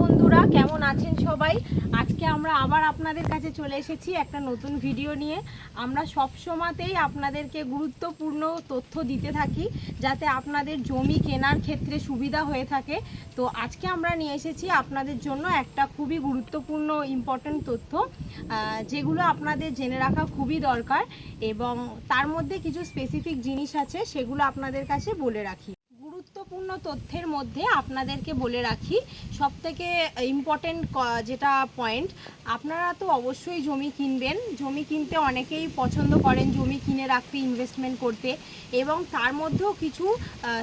বন্ধুরা, কেমন আছেন সবাই? আজকে আমরা আবার আপনাদের কাছে চলে এসেছি একটা নতুন ভিডিও নিয়ে। আমরা সব সময়তেই আপনাদেরকে গুরুত্বপূর্ণ তথ্য দিতে থাকি, যাতে আপনাদের জমি কেনার ক্ষেত্রে সুবিধা হয়ে থাকে। তো আজকে আমরা নিয়ে এসেছি আপনাদের জন্য একটা খুবই গুরুত্বপূর্ণ ইম্পর্ট্যান্ট তথ্য যেগুলো আপনাদের জেনে রাখা খুবই দরকার এবং তার মধ্যে কিছু স্পেসিফিক জিনিস আছে, সেগুলো আপনাদের কাছে বলে রাখি। গুরুত্বপূর্ণ তথ্যের মধ্যে আপনাদেরকে বলে রাখি সব থেকে ইম্পর্টেন্ট যেটা পয়েন্ট আপনারা তো অবশ্যই জমি কিনবেন। জমি কিনতে অনেকেই পছন্দ করেন জমি কিনে রাখতে ইনভেস্টমেন্ট করতে এবং তার মধ্যেও কিছু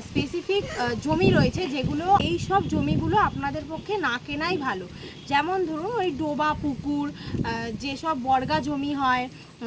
স্পেসিফিক জমি রয়েছে যেগুলো এই সব জমিগুলো আপনাদের পক্ষে না কেনাই ভালো। যেমন ধরুন ওই ডোবা পুকুর যেসব বর্গা জমি হয়,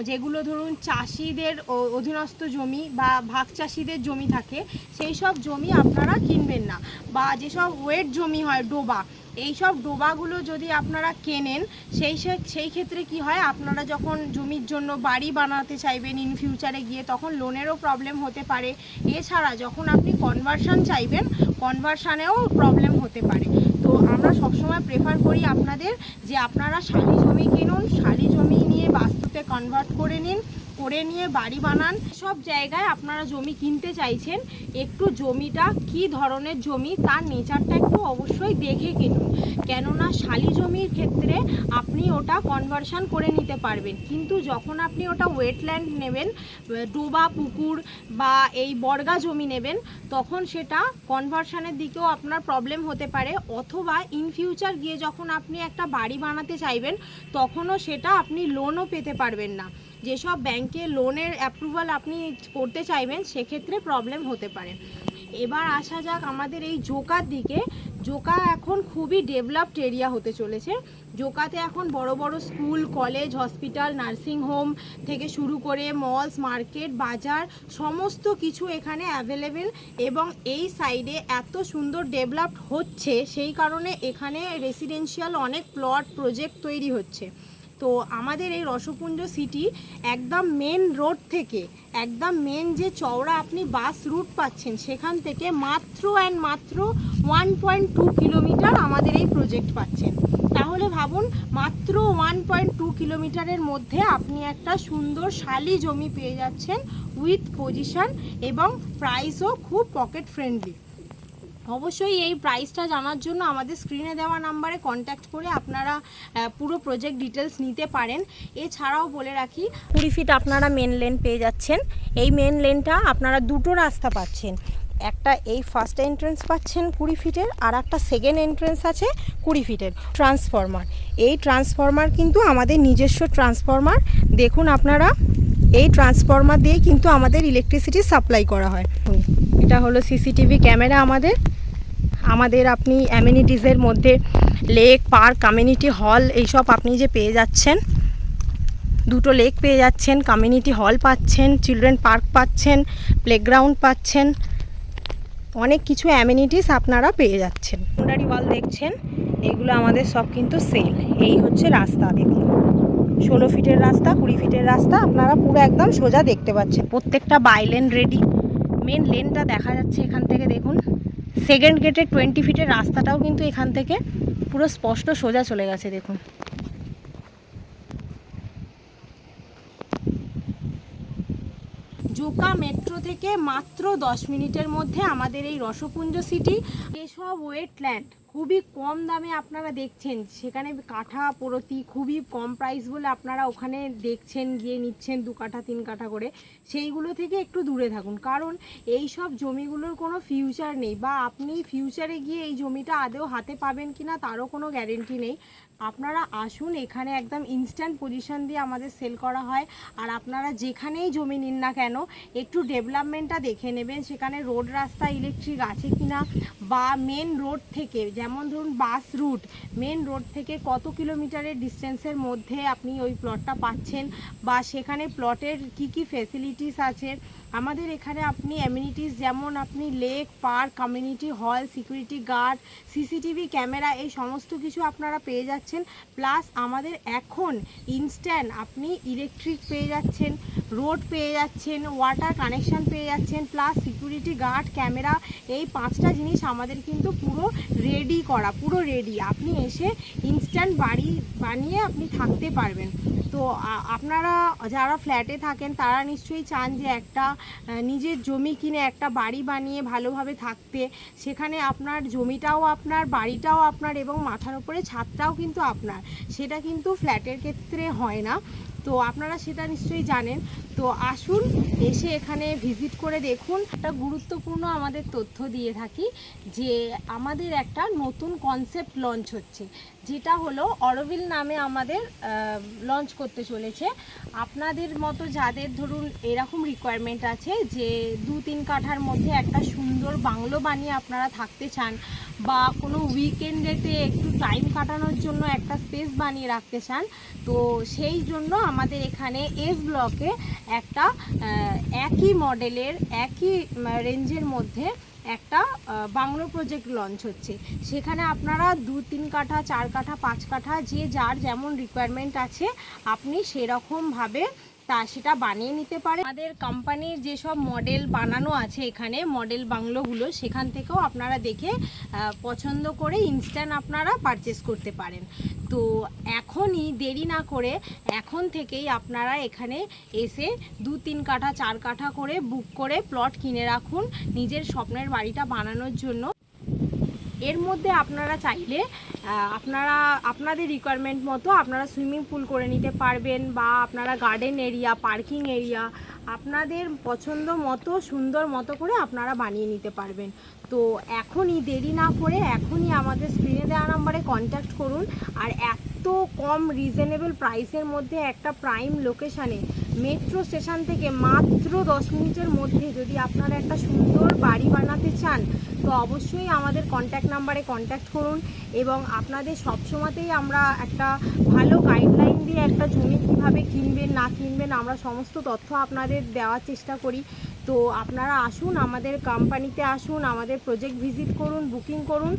যেগুলো ধরুন চাষিদের অধীনস্থ জমি বা ভাগ চাষিদের জমি থাকে, সেই সব জমি আপনারা কিনবেন না। বা যেসব ওয়েট জমি হয় ডোবা এই সব ডোবাগুলো যদি আপনারা কেনেন, সেই সেই ক্ষেত্রে কি হয়, আপনারা যখন জমির জন্য বাড়ি বানাতে চাইবেন ইন ফিউচারে গিয়ে, তখন লোনেরও প্রবলেম হতে পারে। এছাড়া যখন আপনি কনভার্সন চাইবেন কনভার্সানেও প্রবলেম হতে পারে। তো আমরা সবসময় প্রেফার করি আপনাদের যে আপনারা শালি জমি কিনুন, শালি জমি নিয়ে বাস্তুতে কনভার্ট করে নিন। করে নিয়ে বাড়ি বানান। সব জায়গায় আপনারা জমি কিনতে চাইছেন, একটু জমিটা কি ধরনের জমি তার নেচারটা একটু অবশ্যই দেখে কিনুন। কেননা শালি জমির ক্ষেত্রে আপনি ওটা কনভার্সন করে নিতে পারবেন। কিন্তু যখন আপনি ওটা ওয়েটল্যান্ড নেবেন, ডোবা পুকুর বা এই বর্গা জমি নেবেন, তখন সেটা কনভার্সনের দিকেও আপনার প্রবলেম হতে পারে। অথবা ইন ফিউচার গিয়ে যখন আপনি একটা বাড়ি বানাতে চাইবেন, তখনও সেটা আপনি লোনও পেতে পারবেন না। যেসব ব্যাংকে লোনের অ্যাপ্রুভাল আপনি করতে চাইবেন, সেক্ষেত্রে প্রবলেম হতে পারে। এবার আসা যাক আমাদের এই জোকার দিকে। জোকা এখন খুবই ডেভেলপড এরিয়া হতে চলেছে। জোকাতে এখন বড় বড় school college hospital nursing home থেকে শুরু করে মলস মার্কেট বাজার, সমস্ত কিছু এখানে অ্যাভেলেবেল এবং এই সাইডে এত সুন্দর ডেভেলপড হচ্ছে, সেই কারণে এখানে রেসিডেন্সিয়াল অনেক প্লট প্রজেক্ট তৈরি হচ্ছে। তো আমাদের এই রসপুঞ্জ সিটি একদম মেন রোড থেকে, একদম মেন যে চওড়া আপনি বাস রুট পাচ্ছেন, সেখান থেকে মাত্র অ্যান্ড মাত্র ওয়ান পয়েন্ট টু কিলোমিটার আমাদের এই প্রজেক্ট পাচ্ছেন। তাহলে ভাবুন, মাত্র ওয়ান পয়েন্ট টু কিলোমিটারের মধ্যে আপনি একটা সুন্দর শালি জমি পেয়ে যাচ্ছেন উইথ পজিশন এবং প্রাইসও খুব পকেট ফ্রেন্ডলি অবশ্যই এই প্রাইসটা জানার জন্য আমাদের স্ক্রিনে দেওয়া নাম্বারে কন্ট্যাক্ট করে আপনারা পুরো প্রজেক্ট ডিটেলস নিতে পারেন। এছাড়াও বলে রাখি, কুড়ি ফিট আপনারা মেন লেন পেয়ে যাচ্ছেন। এই মেন লেনটা আপনারা দুটো রাস্তা পাচ্ছেন। একটা এই ফার্স্ট এন্ট্রেন্স পাচ্ছেন কুড়ি ফিটের আর একটা সেকেন্ড এন্ট্রেন্স আছে কুড়ি ফিটের ট্রান্সফরমার এই ট্রান্সফরমার কিন্তু আমাদের নিজস্ব ট্রান্সফরমার দেখুন আপনারা, এই ট্রান্সফরমার দিয়ে কিন্তু আমাদের ইলেকট্রিসিটি সাপ্লাই করা হয়। এটা হলো সিসিটিভি ক্যামেরা আমাদের। আমাদের আপনি অ্যামিনিটিসের মধ্যে লেক, পার্ক, কমিউনিটি হল এইসব আপনি যে পেয়ে যাচ্ছেন, দুটো লেক পেয়ে যাচ্ছেন, কমিউনিটি হল পাচ্ছেন, চিলড্রেন পার্ক পাচ্ছেন, প্লেগ্রাউন্ড পাচ্ছেন, অনেক কিছু অ্যামিনিটিস আপনারা পেয়ে যাচ্ছেন। বাউন্ডারি ওয়াল দেখছেন এগুলো আমাদের সব কিন্তু সেল এই হচ্ছে রাস্তা দেখুন। ষোলো ফিটের রাস্তা, কুড়ি ফিটের রাস্তা, আপনারা পুরো একদম সোজা দেখতে পাচ্ছেন। প্রত্যেকটা বাইলেন রেডি মেন লেনটা দেখা যাচ্ছে এখান থেকে, দেখুন। সেকেন্ড গেটের টোয়েন্টি ফিটের রাস্তাটাও কিন্তু এখান থেকে পুরো স্পষ্ট সোজা চলে গেছে, দেখুন। জোকা মেট্রো থেকে মাত্র দশ মিনিটের মধ্যে আমাদের এই রসপুঞ্জ সিটি এসব ওয়েটল্যান্ড খুবই কম দামে আপনারা দেখছেন। সেখানে কাঠা, প্রতি খুবই কম প্রাইস বলে আপনারা ওখানে দেখছেন, গিয়ে নিচ্ছেন দু কাঠা, তিন কাঠা করে। সেইগুলো থেকে একটু দূরে থাকুন। কারণ এই সব জমিগুলোর কোনো ফিউচার নেই বা আপনি ফিউচারে গিয়ে এই জমিটা আদেও হাতে পাবেন কিনা তারও কোনো গ্যারেন্টি নেই। আপনারা আসুন, এখানে একদম ইনস্ট্যান্ট পজিশন দিয়ে আমাদের সেল করা হয়। আর আপনারা যেখানেই জমি নিন না কেন, একটু ডেভেলপমেন্টটা দেখে নেবেন, সেখানে রোড রাস্তা ইলেকট্রিক আছে কিনা বা মেন রোড থেকে, যেমন ধরুন বাস রুট মেন রোড থেকে কত কিলোমিটারের ডিস্টেন্সের মধ্যে আপনি ওই প্লটটা পাচ্ছেন বা সেখানে প্লটের কি কি ফেসিলিটিস আছে। আমাদের এখানে আপনি অ্যামিনিটিস যেমন আপনি lake park community hall security guard CCTV camera এই সমস্ত কিছু আপনারা পেয়ে যাচ্ছেন। প্লাস আমাদের এখন ইনস্ট্যান্ট আপনি ইলেকট্রিক পেয়ে যাচ্ছেন রোড পেয়ে যাচ্ছেন ওয়াটার কানেকশান পেয়ে যাচ্ছেন প্লাস সিকিউরিটি গার্ড ক্যামেরা এই পাঁচটা জিনিস আমাদের কিন্তু পুরো রেডি করা, পুরো রেডি আপনি এসে ইনস্ট্যান্ট বাড়ি বানিয়ে আপনি থাকতে পারবেন। তো আপনারা যারা ফ্ল্যাটে থাকেন, তারা নিশ্চয়ই চান যে একটা নিজের জমি কিনে একটা বাড়ি বানিয়ে ভালোভাবে থাকতে। সেখানে আপনার জমিটাও আপনার, বাড়িটাও আপনার এবং মাথার উপরে ছাদটাও কিন্তু আপনার। সেটা কিন্তু ফ্ল্যাটের ক্ষেত্রে হয় না। তো আপনারা সেটা নিশ্চয়ই জানেন। তো আসুন, এসে এখানে ভিজিট করে দেখুন। একটা গুরুত্বপূর্ণ আমাদের তথ্য দিয়ে থাকি যে আমাদের একটা নতুন কনসেপ্ট লঞ্চ হচ্ছে, যেটা হলো অরবিল নামে আমাদের লঞ্চ করতে চলেছে। আপনাদের মতো যাদের ধরুন এরকম রিকোয়ারমেন্ট আছে যে দু তিন কাঠার মধ্যে একটা সুন্দর বাংলো বানিয়ে আপনারা থাকতে চান বা কোনো উইকেন্ডেতে একটু টাইম কাটানোর জন্য একটা স্পেস বানিয়ে রাখতে চান, তো সেই জন্য আমাদের এখানে এস ব্লকে একটা একই মডেলের একই রেঞ্জের মধ্যে একটা বাংলো প্রজেক্ট লঞ্চ হচ্ছে। সেখানে আপনারা দু, তিন কাঠা, চার কাঠা, পাঁচ কাঠা, যে যার যেমন রিকোয়ারমেন্ট আছে, আপনি সেরকমভাবে তা সেটা বানিয়ে নিতে পারে। আমাদের কোম্পানির যেসব মডেল বানানো আছে এখানে মডেল বাংলোগুলো, সেখান থেকেও আপনারা দেখে পছন্দ করে ইনস্ট্যান্ট আপনারা পারচেস করতে পারেন। তো এখনই দেরি না করে এখন থেকেই আপনারা এখানে এসে দু, তিন কাঠা, চার কাঠা করে বুক করে প্লট কিনে রাখুন নিজের স্বপ্নের বাড়িটা বানানোর জন্য। এর মধ্যে আপনারা চাইলে আপনারা, আপনাদের রিকোয়ারমেন্ট মতো আপনারা সুইমিং পুল করে নিতে পারবেন বা আপনারা গার্ডেন এরিয়া পার্কিং এরিয়া আপনাদের পছন্দ মতো, সুন্দর মতো করে আপনারা বানিয়ে নিতে পারবেন। তো এখনই দেরি না করে এখনই আমাদের স্ক্রিনে দেওয়া নাম্বারে কন্ট্যাক্ট করুন। আর এত কম রিজনেবল প্রাইসের মধ্যে একটা প্রাইম লোকেশানে মেট্রো স্টেশন থেকে মাত্র দশ মিনিটের মধ্যে যদি আপনারা একটা সুন্দর বাড়ি বানাতে চান, তো অবশ্যই আমাদের কন্ট্যাক্ট নাম্বারে কন্ট্যাক্ট করুন এবং আপনাদের সবসময়তেই আমরা একটা ভালো গাইডলাইন দিয়ে একটা জমি কীভাবে কিনবেন, না কিনবেন, আমরা সমস্ত তথ্য আপনাদের দেওয়ার চেষ্টা করি। তো আপনারা আসুন, আমাদের কোম্পানিতে আসুন, আমাদের প্রজেক্ট ভিজিট করুন বুকিং করুন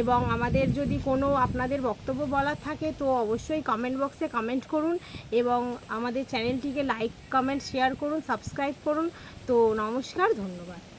এবং আমাদের যদি কোনো আপনাদের বক্তব্য বলার থাকে তো অবশ্যই কমেন্ট বক্সে কমেন্ট করুন এবং আমাদের চ্যানেলটিকে লাইক কমেন্ট শেয়ার করুন সাবস্ক্রাইব করুন। তো নমস্কার, ধন্যবাদ।